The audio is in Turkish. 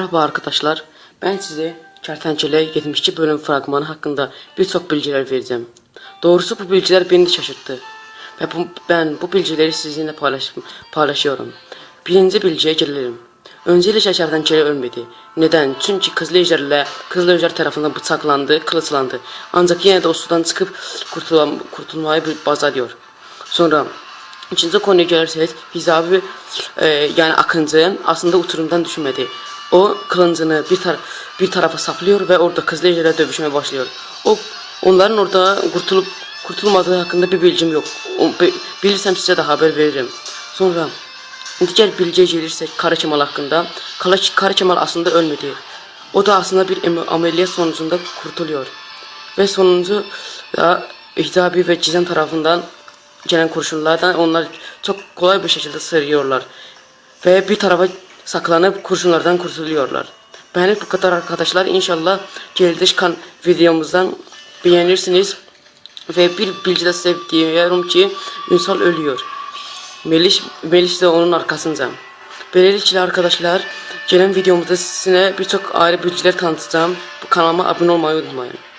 Merhaba arkadaşlar. Ben size Kertenkele 72 bölüm fragmanı hakkında birçok bilgiler vereceğim. Doğrusu bu bilgiler beni de şaşırttı. Ve bu, ben bu bilgileri sizinle paylaş, paylaşıyorum. Birinci bilgiye gelelim. Öncelikle Kertenkele ölmedi. Neden? Çünkü Kızıl Ejder'le Kızıl Ejder tarafından bıçaklandı, kılıçlandı. Ancak yine de o sudan çıkıp kurtulam, kurtulmayı bir bazalıyor. Sonra İkinci konuya gelirsek Hizabi e, yani Akıncı aslında uçurumdan düşmedi. O kılıncını bir, tar bir tarafa saplıyor ve orada Kızıl Ejder'le dövüşmeye başlıyor. O onların orada kurtulup kurtulmadığı hakkında bir bilgim yok. O, bi- bilirsem size de haber veririm. Sonra diğer bilgiye gelirsek Kara Kemal hakkında. Kara, Kara aslında ölmedi. O da aslında bir ameliyat sonucunda kurtuluyor. Ve sonuncu da Hidabi ve Cizem tarafından gelen kurşunlardan onlar çok kolay bir şekilde sığıyorlar. Ve bir tarafa saklanıp kurşunlardan kurtuluyorlar. Beğenip bu kadar arkadaşlar. İnşallah geldi çıkan videomuzdan beğenirsiniz. Ve bir bilgi de size diyorum ki Ünsal ölüyor. Meliş, Meliş de onun arkasında. Böylelikle arkadaşlar gelen videomuzda size birçok ayrı bilgiler tanıtacağım. Bu kanalıma abone olmayı unutmayın.